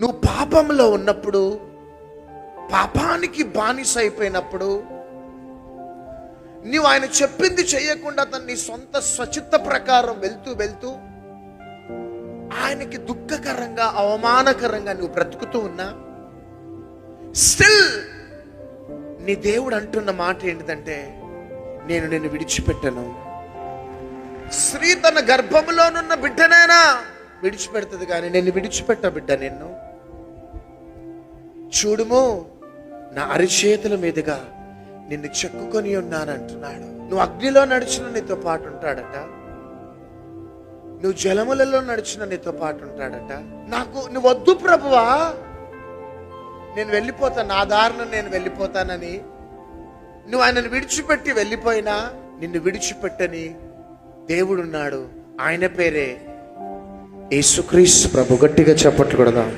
నువ్వు పాపంలో ఉన్నప్పుడు పాపానికి బానిస అయిపోయినప్పుడు నువ్వు ఆయన చెప్పింది చేయకుండా తన నీ సొంత స్వచిత్త ప్రకారం వెళ్తూ వెళ్తూ ఆయనకి దుఃఖకరంగా అవమానకరంగా నువ్వు బ్రతుకుతూ ఉన్నా స్టిల్ నీ దేవుడు అంటున్న మాట ఏంటిదంటే నేను నిన్ను విడిచిపెట్టను. స్త్రీ తన గర్భంలోనున్న బిడ్డనైనా విడిచిపెడుతుంది కానీ నేను విడిచిపెట్ట బిడ్డ నిన్ను. చూడుము నా అరిచేతుల మీదుగా నిన్ను చెక్కుకొని ఉన్నానంటున్నాడు. నువ్వు అగ్నిలో నడిచిన నీతో పాటు ఉంటాడట. నువ్వు జలములలో నడిచిన నీతో పాటు ఉంటాడట. నాకు నువ్వు వద్దు ప్రభువా. నేను వెళ్ళిపోతా నా దారిన నేను వెళ్ళిపోతానని. నువ్వు ఆయనను విడిచిపెట్టి వెళ్ళిపోయినా నిన్ను విడిచిపెట్టని దేవుడున్నాడు. ఆయన పేరే యేసుక్రీస్తు ప్రభు. గట్టిగా చెప్పట్లు కొడదాం